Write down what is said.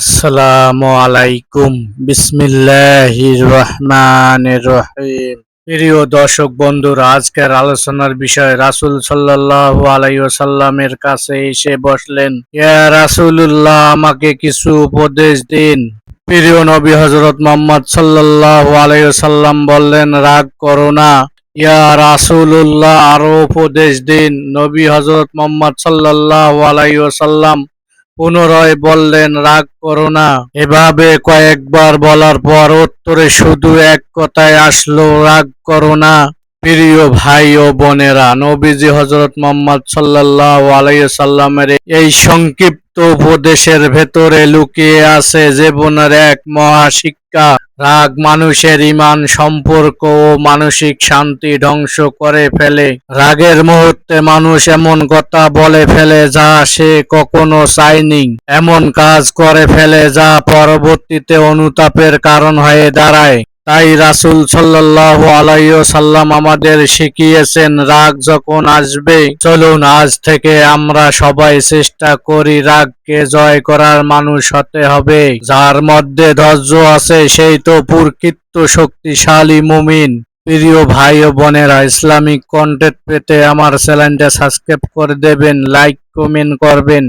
আসসালামু আলাইকুম বিসমিল্লাহির রহমানির রহিম প্রিয় দর্শক বন্ধুরা, আজকের আলোচনার বিষয় রাসূল সাল্লাল্লাহু আলাইহি ওয়াসাল্লামের কাছে এসে বসলেন। ইয়া রাসূলুল্লাহ, আমাকে কিছু উপদেশ দিন। প্রিয় নবী হজরত মোহাম্মদ সাল্লাল্লাহু আলাইহি ওয়াসাল্লাম বললেন, রাগ করো না। ইয়া রাসূলুল্লাহ, আরও উপদেশ দিন। নবী হজরত মোহাম্মদ সাল্লাল্লাহু আলাইহি ওয়াসাল্লাম পুনরায় বললেন, রাগ করো না। এভাবে কয়েকবার বলার পর উত্তরে শুধু এক কথায় আসলো, রাগ করো না। প্রিয় ভাই ও বোনেরা, নবীজি হজরত মোহাম্মদ সাল্লাহ আলাইসাল্লামের এই সংক্ষিপ্ত উপদেশের ভেতরে লুকিয়ে আছে জীবনের এক মহাশিক্ষা। রাগ মানুষের ইমান সম্পর্ক ও মানসিক শান্তি ধ্বংস করে ফেলে। রাগের মুহূর্তে মানুষ এমন কথা বলে ফেলে যা সে কখনো চায়নি। এমন কাজ করে ফেলে যা পরবর্তীতে অনুতাপের কারণ হয়ে দাঁড়ায়। তাই রাসুল সাল্লাল্লাহু আলাইহি সাল্লাম আমাদের শিখিয়েছেন, রাগ যখন আসবে, চলুন আজ থেকে আমরা সবাই চেষ্টা করি রাগকে জয় করার মানুষ হতে হবে। যার মধ্যে ধৈর্য আছে, সেই তো প্রকৃত শক্তিশালী মুমিন। প্রিয় ভাই ও বোনেরা, ইসলামিক কন্টেন্ট পেতে আমার চ্যানেলটা সাবস্ক্রাইব করে দেবেন লাইক কমেন্ট করবেন।